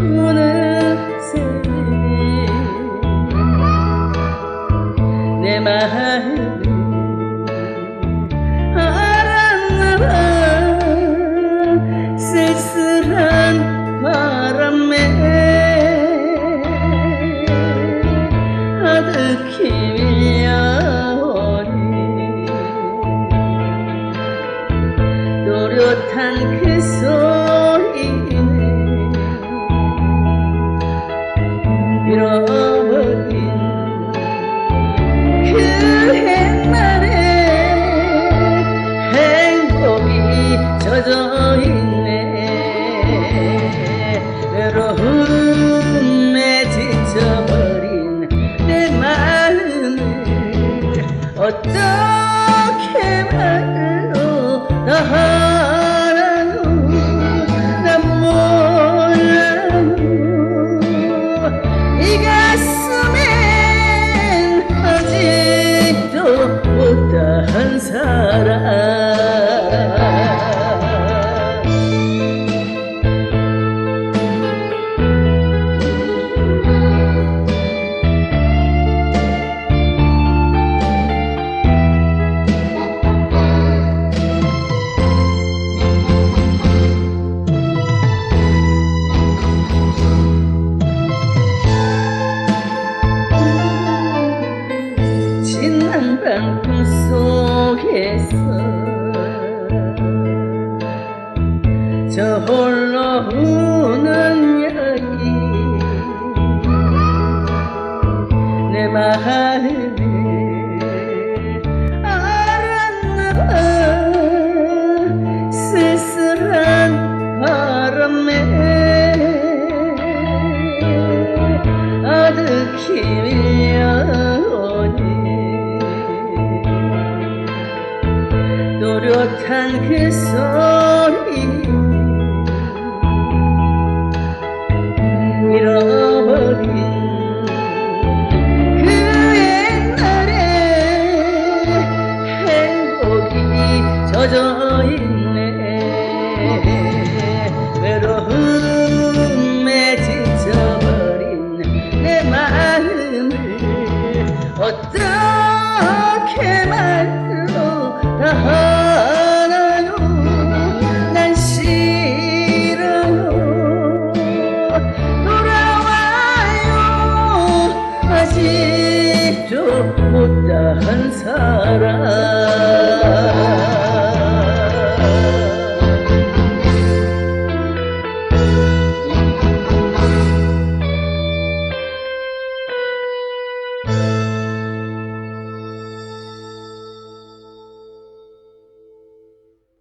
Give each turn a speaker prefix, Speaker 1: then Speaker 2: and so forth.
Speaker 1: 우는 새내 마음을 알았나 봐 쓸쓸한 바람에 아득히 밀려오니 또렷한 그소 어떻게 말로 다 하라고 난 몰라요 이 가슴엔 아직도 못다한 사랑 저 홀로 우는 여인 내 마음을 알았나 봐. 쓸쓸한 바람에 아득히 밀려오니. 또렷한 그 소리 다 하나요? 난 싫어요. 돌아와요. 아직도 못다한 사랑